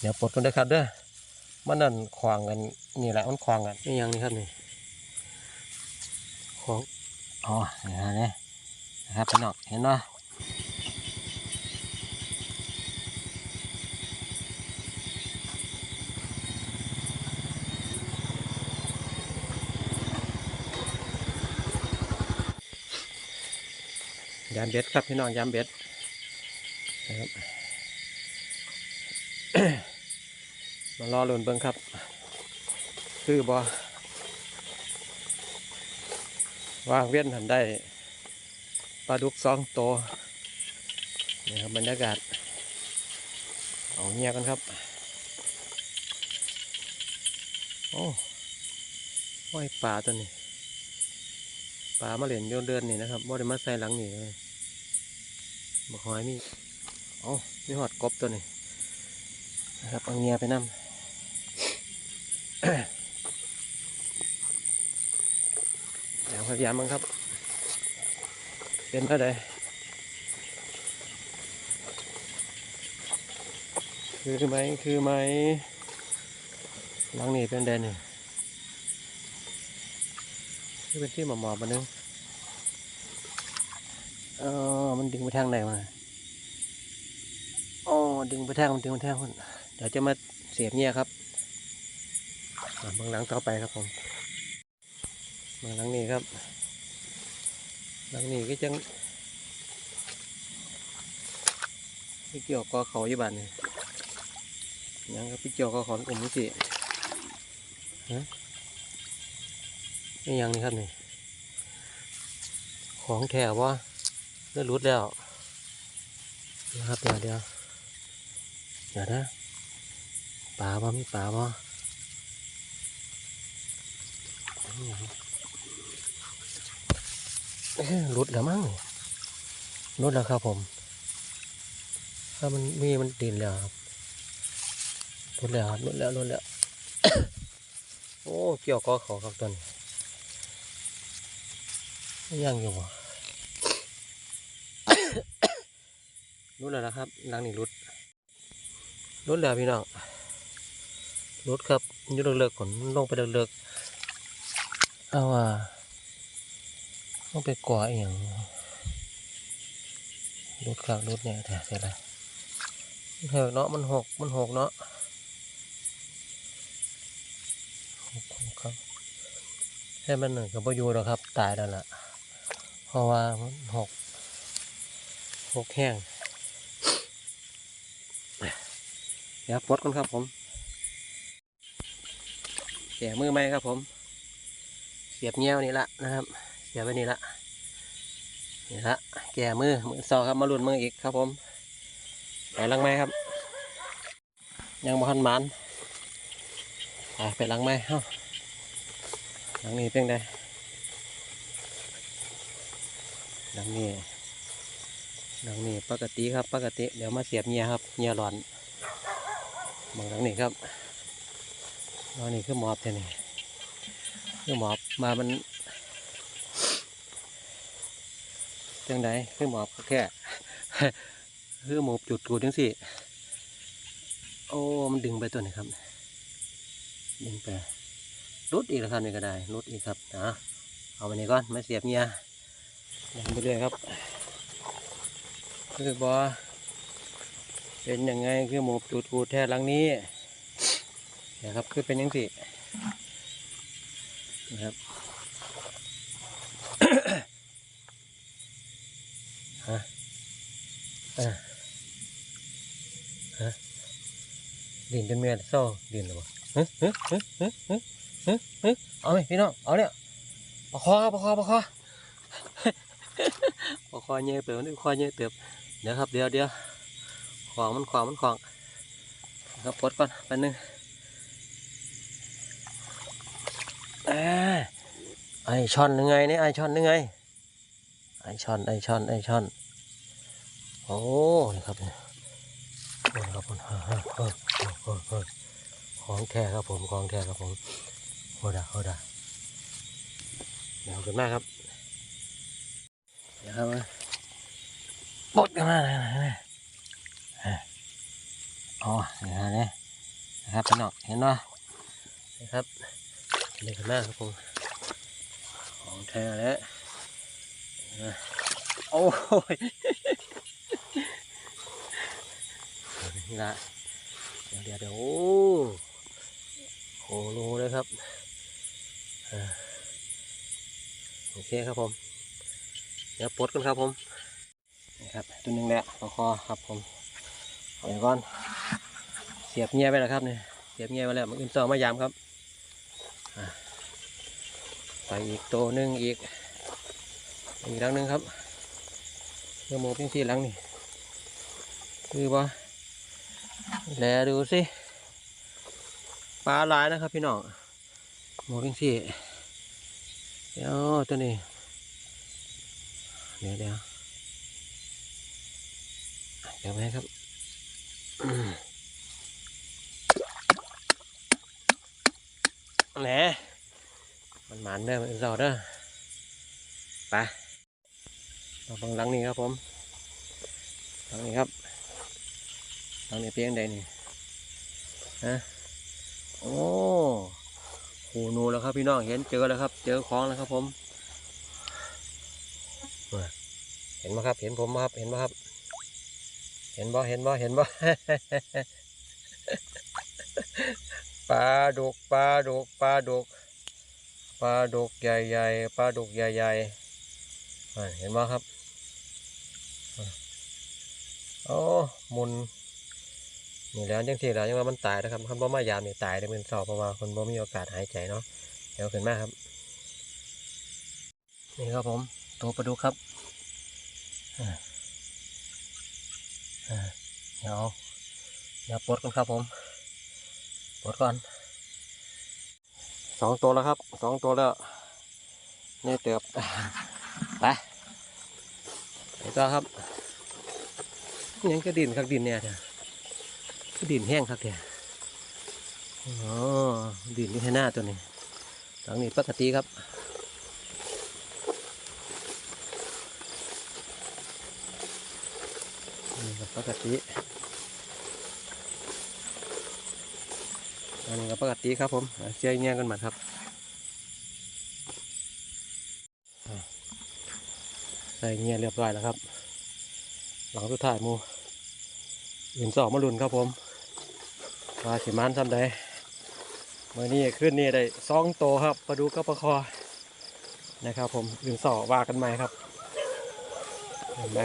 เดี๋ยวปลดกันด้วยครับเด้อมันนั่นควางกันนี่แหละมันควางกันนี่ยังนี่ครับนี่ของอ๋อนี่ฮะเนี่ยนะครับพี่น้องเห็นเนาะยามเบ็ดครับพี่น้องยามเบ็ดนะครับ มารอลุ้นเบิ่งครับคือบอวางเวียนหันได้ปลาดุกสองตัวนี่ครับบรรยากาศ เอาเงียกันครับ โอ้ห้อยปลาตัวนี้ปลามาเหรียญโยนเดือนนี่นะครับบ่ได้มาใส่หลังนี่เลยบ่หอยมี เอ๋อมีหอดกบตัวนี้นะครับเอาเงียไปนำ เดี๋ยวพยายามมั้งครับเป็นเท่าไดคือไหมคือไหมหลังนี้เป็นแดนนี่นี่เป็นที่หมอบๆมานึงเออมันดึงไปทางไหนมาอ๋อดึงไปทางมันดึงไปทางคนเดี๋ยวจะมาเสียบเนี่ยครับ บางหลังต่อไปครับผมเบางหลังนี้ครับหลังนี้ก็จังพี่เกี่ยวกอเขาอยู่บ้านนี่ยังครับพี่เกี่ยวกอเขาอุ่มสิฮะนี่ยังนี่ครับนี่ของแถวว่าเลือดรุดแล้วนะครับเดี๋ยวเดี๋ยวเดี๋ยวนะปลาบ่มีปลาบ่นี่ หยังเอ้ยรุดแล้วมั้งรุดแล้วครับผมถ้ามันมีมันดินแล้วครับรุดแล้วครับรุดแล้วรุดแล้ว โอ้เกี่ยวกอเขาครับตัวนี้ยังอยู่บ่รุดแล้วนะครับหลังนี่รุดรุดแล้วพี่น้องรุดครับยุดเลิกๆก่อนลงไปเลิกๆ เอาว่าต้องไปก่ออย่างรุดครับรุดเนี่ยแต่เสร็จแล้วเฮ้ยเนาะมันหกมันหกเนาะหกครับให้มันหนึ่งกับประยูแล้วครับ ตายแล้วล่ะ เพราะว่ามันหกหกแห้งเดี๋ยวปลดกันครับผมเสียมือไหมครับผม เสียบเงี้ยวนี่ละนะครับ เสียบไปนี่ละนี่ละแก่มือมือซอครับมาลุ่นมืออีกครับผมไปลังไม้ครับ ยังบ่ทันหมันไปลังไม้เฮ้าลังนี้เป็นไงลังนี้ลังนี้ปกติครับปกติ เดี๋ยวมาเสียบเงี้ยครับเงี้ยร้อนบางครั้งนี่ครับอันนี้คือหมอบเท่านี่ คือหมอบมามันจังไดคือหมอบก็แค่คือหมอบจุดกูดจังสิโอ้มันดึงไปตัวนี้ครับ ดึงไปรุดอีกแล้วครับนี่ก็ได้รุดอีกครับนะเอาไปนี่ก่อนมาเสียบเงียดันไปเรื่อยครับคือบอเป็นยังไงคือหมูตูดกูดแท้หลังนี้นะครับคือเป็นยังสิ นะครับฮะอะฮะดินจนเมียเศร้าดินหรือเปล่าฮึฮึฮึฮึฮึฮึฮึเอาไหมพี่น้องเอาเนี่ยประคอครับประคอประคอประคอเงี้ยเติบนี่ปะคอเงี้ยเติบเดี๋ยวครับเดี๋ยวเดี๋ยวขวางมันขวางมันขวางครับปดก่อนแป๊บนึงเอไอช่อนยังไงเนี่ยไอช่อนยังไง ไอช่อนไอช่อนไอช่อนโอ้นี่ครับเนี่ยโอ้ครับผมของแท้ครับผมของแท้ครับผมโหดาโหดาเดี๋ยวขึ้นมาครับเดี๋ยวครับปดกันมาเลยนะอ๋อนี่ฮะเนี่ยนะครับพี่น้องเห็นเนาะนะครับ นี่ข้างหน้าครับผมของแท้แล้วนะโอ้ยนี่ละเดี๋ยวเดี๋ยวเดี๋ยวโอ้โหรูเลยครับอ่าโอเคครับผม เดี๋ยวปลดกันครับผมนี่ครับตัวหนึงแล้วคอครับผมเอาไปก่อนเสียบเงียไปแล้วครับเนี่ยเสียบเงียไปแล้วมันอื่นต่อมายามครับอะ ไปอีกตัวหนึ่งอีก อีกหลังหนึ่งครับเพื่อโมเป็นสี่หลังนี่คือบ่แลดูสิปลาลายนะครับพี่น้องโมเป็นสี่เดี๋ยวตัวนี้เดี๋ยวเดี๋ยวเดี๋ยวไหมครับอืม แหนมันหมันเด้อมันรอเด้อไปมาฟังหลังนี้ครับผมหลังนี้ครับหลังนี้เพียงใดนี่ฮะโอ้โหนูแล้วครับพี่น้องเห็นเจอแล้วครับ เจอของแล้วครับผมเห็นไหมครับ เห็นผมไหมครับ เห็นไหมครับ เห็นบ่เห็นบ่เห็นบ่ ปลาดุกปลาดุกปลาดุกปลาดุกใหญ่ๆปลาดุกใหญ่ๆอ่เห็นไหมครับโอ้หมุนนี่แล้วจังที่แล้วยังว่ามันตายนะครับคันบ่มายามนี่ตายได้เป็นสอบเพราะว่าคนบ่มีโอกาสหายใจเนาะเดี๋ยวขึ้นมาครับ นี่ครับผมตัวปลาดุกครับอ่าอ่าเดี๋ยวเดี๋ยวปลดกันครับผม ปลดก่อนสองตัวแล้วครับสองตัวแล้วนี่เติบไปไปต่อครับยังก็ดินคักดินเนี่ยเถอะก็ดินแห้งคักเถอะอ๋อดินนี่ให้หน้าตัวนี้หลังนี้ปกติครับนี่ก็ปกติ อันนี้ก็ปกติครับผมเชียร์เงี้ยกันมาครับใส่เงี้ยเรียบร้อยแล้วครับ หลังสุดท้ายมูอื่นสองมาลุนครับผมว่าสิมันทำได้เมื่อนี้ขึ้นนี่ได้สองโตครับปลาดูกับปลาคอนะครับ ผมอื่นสองว่ากันใหม่ครับเห็นไหม